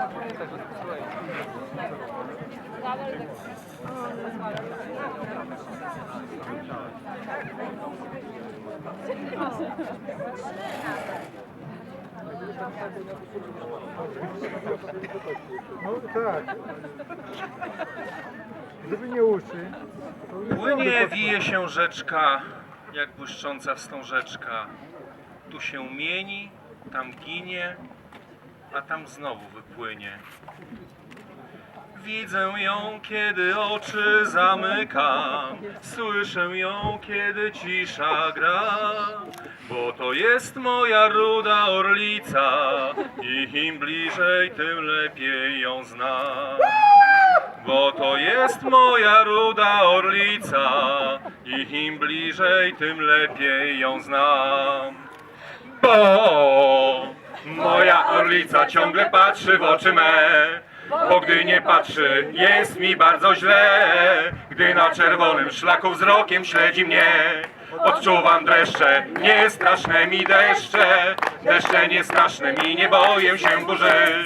No tak. Gdyby nie uszy, Płynie, wije się rzeczka, jak błyszcząca wstążeczka. Tu się mieni, tam ginie, a tam znowu wypłynie. Widzę ją, kiedy oczy zamykam, słyszę ją, kiedy cisza gra, bo to jest moja ruda orlica i im bliżej, tym lepiej ją znam. Bo to jest moja ruda orlica i im bliżej, tym lepiej ją znam. Bo ciągle patrzy w oczy me, bo gdy nie patrzy, jest mi bardzo źle. Gdy na czerwonym szlaku wzrokiem śledzi mnie, odczuwam dreszcze, nie straszne mi deszcze, deszcze nie straszne mi, nie boję się burzy.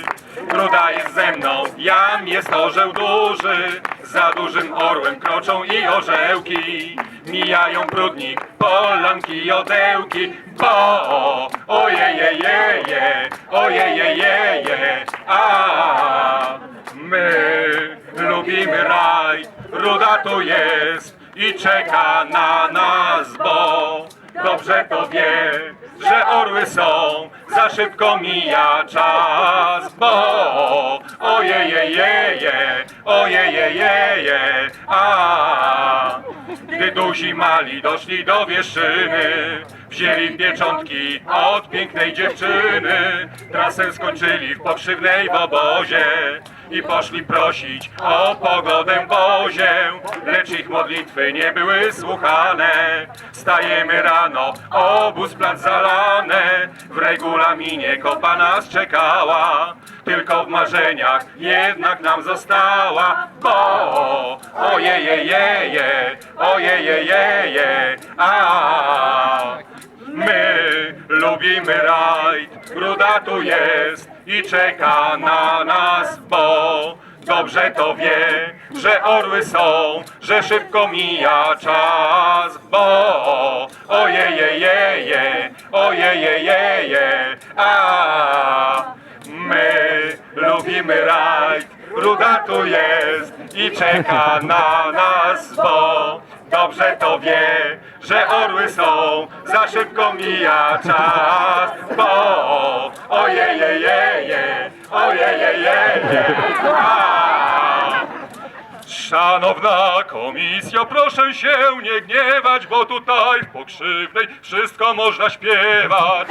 Ruda jest ze mną, jam jest orzeł duży, za dużym orłem kroczą i orzełki. Mijają prudnik, polanki i odełki, bo ojejejeje, ojejejeje, a my lubimy raj, ruda tu jest i czeka na nas, bo dobrze to wie, że orły są, za szybko mija czas, bo ojejejeje, ojejejeje, a duzi mali doszli do wieszczyny, wzięli pieczątki od pięknej dziewczyny, trasę skończyli w pokrzywnej w obozie i poszli prosić o pogodę Bozię, lecz ich modlitwy nie były słuchane. Stajemy rano, obóz plac zalane, w regulaminie kopa nas czekała, tylko w marzeniach jednak nam została, bo ojejejeje, ojejejeje, a my lubimy rajd, ruda tu jest i czeka na nas, bo dobrze to wie, że orły są, że szybko mija czas, bo ojejejeje, ojejejeje, a. My lubimy rajd, ruda tu jest i czeka na nas, bo dobrze to wie, że orły są, za szybko mija czas, bo ojejejeje, ojejejeje, Szanowna komisjo, proszę się nie gniewać, bo tutaj w pokrzywnej wszystko można śpiewać.